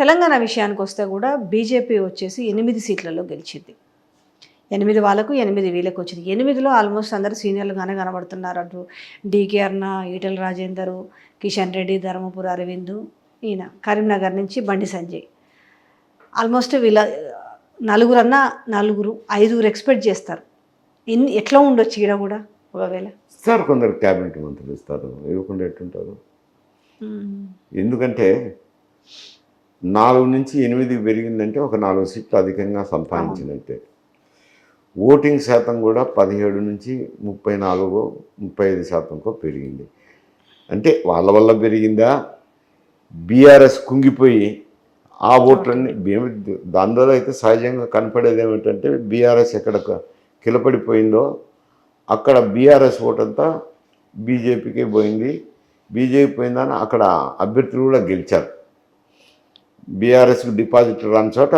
తెలంగాణ విషయానికి వస్తే కూడా బీజేపీ వచ్చేసి ఎనిమిది సీట్లలో గెలిచింది. ఎనిమిది వాళ్ళకు ఎనిమిది వీళ్ళకు వచ్చింది. ఎనిమిదిలో ఆల్మోస్ట్ అందరు సీనియర్లుగానే కనబడుతున్నారు. అటు డీకే అర్ణ ఈటల రాజేందరు కిషన్ రెడ్డి ధర్మపురి అరవింద్ ఈయన కరీంనగర్ నుంచి బండి సంజయ్. ఆల్మోస్ట్ వీళ్ళ నలుగురన్నా నలుగురు ఐదుగురు ఎక్స్పెక్ట్ చేస్తారు. ఎన్ని ఎట్లా ఉండొచ్చు ఈడ కూడా ఒకవేళ? ఇస్తారు కొందరు క్యాబినెట్ మంత్రులు ఇస్తారు. ఇవ్వకుండా ఎట్టుంటారు? ఎందుకంటే నాలుగు నుంచి ఎనిమిది పెరిగిందంటే ఒక నాలుగు సీట్లు అధికంగా సంపాదించినట్టే ఓటింగ్ శాతం కూడా పదిహేడు నుంచి ముప్పై నాలుగు ముప్పై ఐదు శాతంకో పెరిగింది. అంటే వాళ్ళ వల్ల పెరిగిందా? బీఆర్ఎస్ కుంగిపోయి ఆ ఓట్లన్నీ ఏమి- దానిలో అయితే సహజంగా కనపడేది ఏమిటంటే బీఆర్ఎస్ ఎక్కడ కిలపడిపోయిందో అక్కడ బీఆర్ఎస్ ఓటంతా బీజేపీకే పోయింది. బీజేపీ పోయిందని అక్కడ అభ్యర్థులు కూడా గెలిచారు. బీఆర్ఎస్కి డిపాజిట్ రాని చోట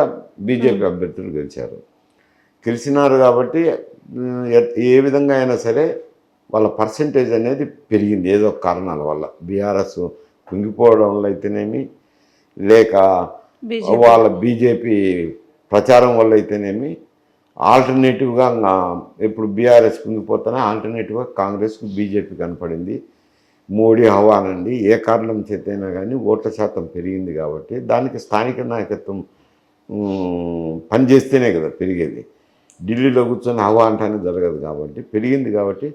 బీజేపీ అభ్యర్థులు గెలిచారు. గెలిచినారు కాబట్టి ఏ విధంగా అయినా సరే వాళ్ళ పర్సంటేజ్ అనేది పెరిగింది ఏదో కారణాల వల్ల. బీఆర్ఎస్ కుంగిపోవడం వల్ల అయితేనేమి లేక వాళ్ళ బీజేపీ ప్రచారం వల్ల అయితేనేమి ఆల్టర్నేటివ్గా ఇప్పుడు బీఆర్ఎస్ కుంగిపోతానే ఆల్టర్నేటివ్గా కాంగ్రెస్కు బీజేపీ కనపడింది. మోడీ హవానండి ఏ కారణం చేతైనా కానీ ఓట్ల శాతం పెరిగింది కాబట్టి దానికి స్థానిక నాయకత్వం పనిచేస్తేనే కదా పెరిగేది. ఢిల్లీలో కూర్చొని హవా అంటానే జరగదు కాబట్టి పెరిగింది కాబట్టి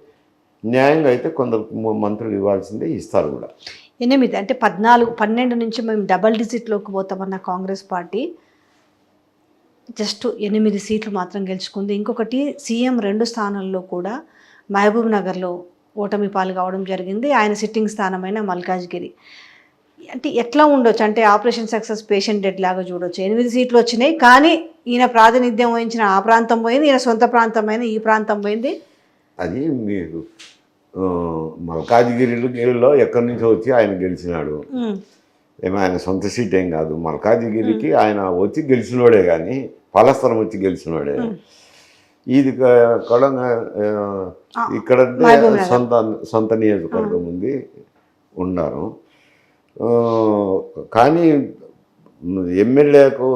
న్యాయంగా అయితే కొందరు మంత్రులు ఇవ్వాల్సిందే ఇస్తారు కూడా. ఎనిమిది అంటే పద్నాలుగు పన్నెండు నుంచి మేము డబల్ డిజిట్లోకి పోతామన్న కాంగ్రెస్ పార్టీ. జస్ట్ ఎనిమిది సీట్లు మాత్రం గెలుచుకుంది. ఇంకొకటి సీఎం రెండు స్థానాల్లో కూడా మహబూబ్ నగర్లో ఓటమి పాలు కావడం జరిగింది. ఆయన సిట్టింగ్ స్థానమైన మల్కాజ్గిరి. అంటే ఎట్లా ఉండొచ్చు? అంటే ఆపరేషన్ సక్సెస్ పేషెంట్ డెడ్ లాగా చూడొచ్చు. ఎనిమిది సీట్లు వచ్చినాయి కానీ ఈయన ప్రాతినిధ్యం వహించిన ఆ ప్రాంతం పోయింది ఈయన సొంత ప్రాంతమైన ఈ ప్రాంతం పోయింది. అది మీకు మల్కాజిగిరిలో ఎక్కడి నుంచో వచ్చి ఆయన గెలిచినాడు? ఏమో ఆయన సొంత సీట్ ఏం కాదు. మల్కాజిగిరికి ఆయన వచ్చి గెలిచినోడే కానీ పలస్తరం వచ్చి గెలిచినోడే. ఇది క- కొడంగ ఆ, ఇక్కడ. సొంత సొంత నియోజకవర్గం ఉంది ఉన్నారు. కానీ ఎమ్మెల్యేకు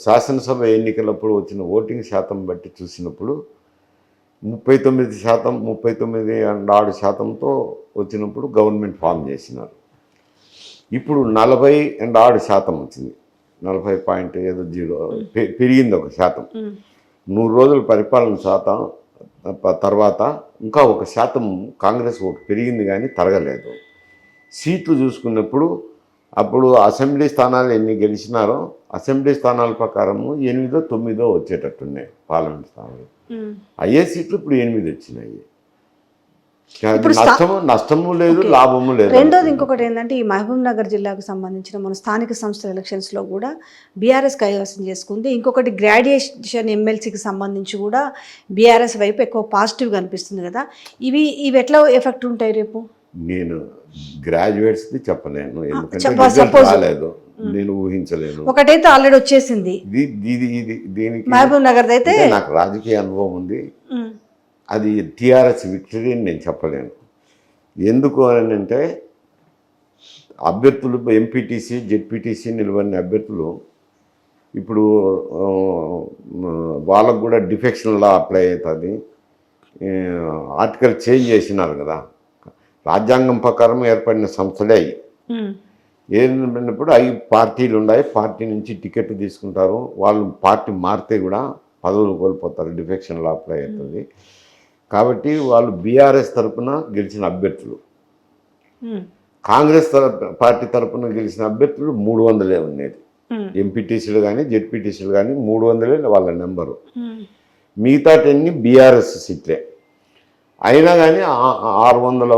శాసనసభ ఎన్నికలప్పుడు వచ్చిన ఓటింగ్ శాతం బట్టి చూసినప్పుడు ముప్పై తొమ్మిది శాతం ముప్పై తొమ్మిది అండ్ ఆరు శాతంతో వచ్చినప్పుడు గవర్నమెంట్ ఫామ్ చేసినారు. ఇప్పుడు నలభై అండ్ ఆరు శాతం వచ్చింది. నలభై పాయింట్ ఏదో జీరో పె- పెరిగింది ఒక శాతం. నూరు రోజుల పరిపాలన శాతం తర్వాత ఇంకా ఒక శాతం కాంగ్రెస్ ఓటు పెరిగింది కానీ తరగలేదు. సీట్లు చూసుకున్నప్పుడు అప్పుడు అసెంబ్లీ స్థానాలు ఎన్ని గెలిచినారో అసెంబ్లీ స్థానాల ప్రకారము ఎనిమిదో తొమ్మిదో వచ్చేటట్టున్నాయి పార్లమెంట్ స్థానాలు. అయ్యే సీట్లు ఇప్పుడు ఎనిమిది వచ్చినాయి. ఇప్పుడు నష్టము నష్టము లేదు. లాభము లేదు రెండోది ఇంకొకటి ఏంటంటే ఈ మహబూబ్ నగర్ జిల్లాకు సంబంధించిన మన స్థానిక సంస్థల ఎలక్షన్స్లో కూడా బీఆర్ఎస్ కైవసం చేసుకుంది. ఇంకొకటి గ్రాడ్యుయేషన్ ఎమ్మెల్సీకి సంబంధించి కూడా బీఆర్ఎస్ వైపు ఎక్కువ పాజిటివ్గా అనిపిస్తుంది కదా. ఇవి ఇవి ఎట్లా ఎఫెక్ట్ ఉంటాయి రేపు? నేను గ్రాడ్యుయేట్స్ది చెప్పలేను. ఎందుకంటే రాలేదు. నేను ఊహించలేను. ఒకటైతే ఆల్రెడీ వచ్చేసింది. ఇది ఇది దీనికి మహబూబ్ నగర్ అయితే నాకు రాజకీయ అనుభవం ఉంది. అది టీఆర్ఎస్ విక్టరీ అని నేను చెప్పలేను. ఎందుకు అని అంటే అభ్యర్థులు ఎంపీటీసీ జెడ్పీటీసీ నిలబడిన అభ్యర్థులు ఇప్పుడు వాళ్ళకు కూడా డిఫెక్షన్ లా అప్లై అవుతుంది. ఆర్టికల్ చేంజ్ చేసినారు కదా. రాజ్యాంగం ప్రకారం ఏర్పడిన సంస్థలే అవి ఉమ్, ఏడినప్పుడు అవి పార్టీలు ఉన్నాయి. పార్టీ నుంచి టికెట్ తీసుకుంటారు. వాళ్ళు పార్టీ మారితే కూడా పదవులు కోల్పోతారు. డిఫెక్షన్లో అప్లై అవుతుంది. కాబట్టి వాళ్ళు బీఆర్ఎస్ తరపున గెలిచిన అభ్యర్థులు. కాంగ్రెస్ తరపు పార్టీ తరపున గెలిచిన అభ్యర్థులు మూడు వందలే ఉండేది. ఎంపీటీసీలు కానీ జెడ్పీటీసీలు కానీ మూడు వందలే వాళ్ళ నెంబరు. ఉమ్, మిగతా టెన్ని బీఆర్ఎస్ సీట్లే. అయినా కానీ ఆరు వందల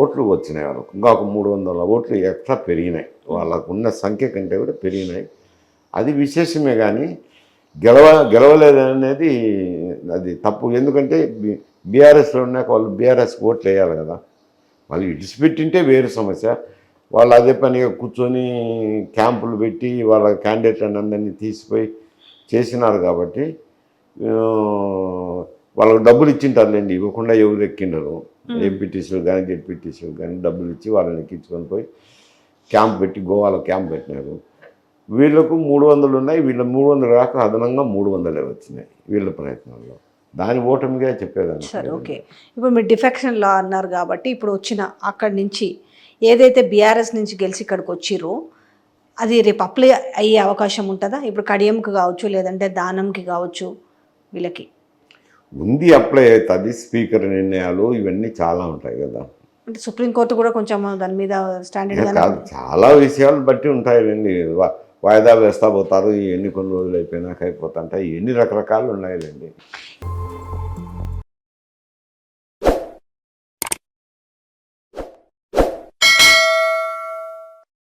ఓట్లు వచ్చినాయి వాళ్ళకు. ఇంకా ఒక మూడు వందల ఓట్లు ఎక్స్ట్రా పెరిగినాయి. వాళ్ళకు ఉన్న సంఖ్య కంటే కూడా పెరిగినాయి. అది విశేషమే కానీ గెలవ గెలవలేదనేది అది తప్పు. ఎందుకంటే బీఆర్ఎస్లో ఉన్నాక వాళ్ళు బీఆర్ఎస్ ఓట్లు వేయాలి కదా. వాళ్ళు ఇడిచిపెట్టింటే వేరు సమస్య. వాళ్ళు అదే పనిగా కూర్చొని క్యాంపులు పెట్టి వాళ్ళ క్యాండిడేట్ అందరినీ తీసిపోయి చేసినారు కాబట్టి వాళ్ళకి డబ్బులు ఇచ్చింటారులేండి. ఇవ్వకుండా ఎవరు ఎక్కిండరు. ఎంపీటీసీలు కానీ జెడ్పీటీసీలు కానీ డబ్బులు ఇచ్చి వాళ్ళని ఎక్కించుకొని పోయి క్యాంప్ పెట్టి గోవాలో క్యాంప్ పెట్టినారు. వీళ్ళకు మూడు వందలు ఉన్నాయి. వీళ్ళ మూడు వందలు కాక అదనంగా మూడు వందలే వచ్చినాయి వీళ్ళ ప్రయత్నంలో. దాని ఓటమిగా చెప్పేదాన్ని సరే ఓకే ఇప్పుడు మీరు డిఫెక్షన్ లా అన్నారు కాబట్టి ఇప్పుడు వచ్చిన అక్కడి నుంచి ఏదైతే బీఆర్ఎస్ నుంచి గెలిచి ఇక్కడికి వచ్చిరో అది రేపు అప్లై అయ్యే అవకాశం ఉంటుందా? ఇప్పుడు కడియంకి కావచ్చు లేదంటే దానంకి కావచ్చు వీళ్ళకి? ఉంది అప్లై అవుతుంది స్పీకర్ నిర్ణయాలు ఇవన్నీ చాలా ఉంటాయి కదా. అంటే సుప్రీంకోర్టు కూడా కొంచెం దాని మీద స్టాండర్డ్ కాదు చాలా విషయాలు బట్టి ఉంటాయండి వా- వాయిదా వేస్తా పోతారు ఈ ఎన్ని కొన్ని రోజులు అయిపోయినాక అయిపోతుంటాయి ఎన్ని రకరకాలు ఉన్నాయిలేండి.